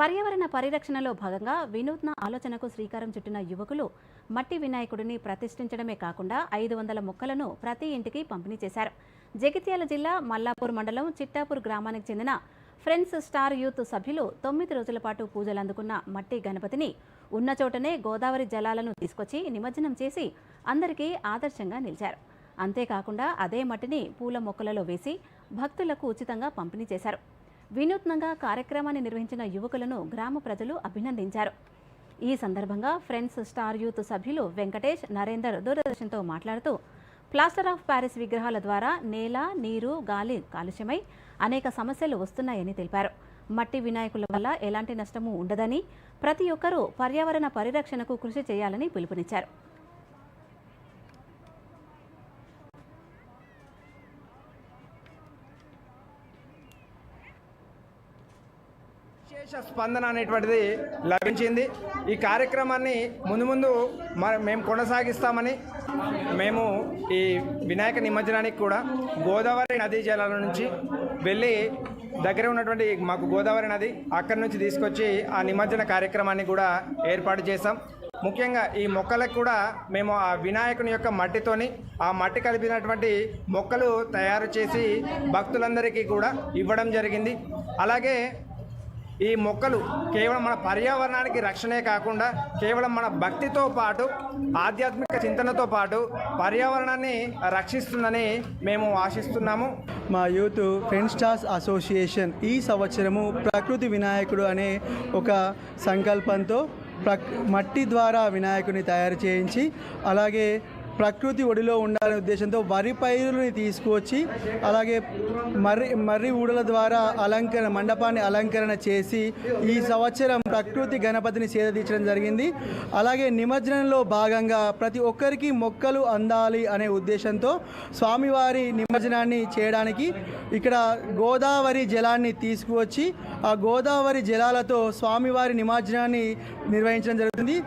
పర్యావరణ పరిరక్షణలో భాగంగా వినూత్న ఆలోచనకు శ్రీకారం చుట్టిన యువకులు మట్టి వినాయకుడిని ప్రతిష్ఠించడమే కాకుండా ఐదు వందల మొక్కలను ప్రతి ఇంటికి పంపిణీ చేశారు. జగిత్యాల జిల్లా మల్లాపూర్ మండలం చిట్టాపూర్ గ్రామానికి చెందిన ఫ్రెండ్స్ స్టార్ యూత్ సభ్యులు తొమ్మిది రోజుల పాటు పూజలు అందుకున్న మట్టి గణపతిని ఉన్న చోటనే గోదావరి జలాలను తీసుకొచ్చి నిమజ్జనం చేసి అందరికీ ఆదర్శంగా నిలిచారు. అంతేకాకుండా అదే మట్టిని పూల మొక్కలలో వేసి భక్తులకు ఉచితంగా పంపిణీ చేశారు. వినూత్నంగా కార్యక్రమాన్ని నిర్వహించిన యువకులను గ్రామ ప్రజలు అభినందించారు. ఈ సందర్భంగా ఫ్రెండ్స్ స్టార్ యూత్ సభ్యులు వెంకటేష్ నరేందర్ దూరదర్శన్తో మాట్లాడుతూ ప్లాస్టర్ ఆఫ్ ప్యారిస్ విగ్రహాల ద్వారా నేల నీరు గాలి కాలుష్యమై అనేక సమస్యలు వస్తున్నాయని తెలిపారు. మట్టి వినాయకుల వల్ల ఎలాంటి నష్టము ఉండదని ప్రతి ఒక్కరూ పర్యావరణ పరిరక్షణకు కృషి చేయాలని పిలుపునిచ్చారు. విశేష స్పందన అనేటువంటిది లభించింది. ఈ కార్యక్రమాన్ని ముందు ముందు మ మేము కొనసాగిస్తామని మేము ఈ వినాయక నిమజ్జనానికి కూడా గోదావరి నదీ జలాల నుంచి వెళ్ళి దగ్గర ఉన్నటువంటి మాకు గోదావరి నది అక్కడి నుంచి తీసుకొచ్చి ఆ నిమజ్జన కార్యక్రమాన్ని కూడా ఏర్పాటు చేశాం. ముఖ్యంగా ఈ మొక్కలకు కూడా మేము ఆ వినాయకుని యొక్క మట్టితోని ఆ మట్టి కలిపినటువంటి మొక్కలు తయారు చేసి భక్తులందరికీ కూడా ఇవ్వడం జరిగింది. అలాగే ఈ మొక్కలు కేవలం మన పర్యావరణానికి రక్షణే కాకుండా కేవలం మన భక్తితో పాటు ఆధ్యాత్మిక చింతనతో పాటు పర్యావరణాన్ని రక్షిస్తుందని మేము ఆశిస్తున్నాము. మా యూత్ ఫ్రెండ్ స్టార్స్ అసోసియేషన్ ఈ సంవత్సరము ప్రకృతి వినాయకుడు అనే ఒక సంకల్పంతో ప్రక్ మట్టి ద్వారా వినాయకుడిని తయారు చేయించి అలాగే ప్రకృతి ఒడిలో ఉండాలనే ఉద్దేశంతో వరి పైరుని తీసుకువచ్చి అలాగే మర్రి మర్రి ఊడల ద్వారా అలంకరణ మండపాన్ని అలంకరణ చేసి ఈ సంవత్సరం ప్రకృతి గణపతిని సేదతీర్చడం జరిగింది. అలాగే నిమజ్జనంలో భాగంగా ప్రతి ఒక్కరికి మొక్కలు అందాలి అనే ఉద్దేశంతో స్వామివారి నిమజ్జనాన్ని చేయడానికి ఇక్కడ గోదావరి జలాన్ని తీసుకువచ్చి ఆ గోదావరి జలాలతో స్వామివారి నిమజ్జనాన్ని నిర్వహించడం జరుగుతుంది.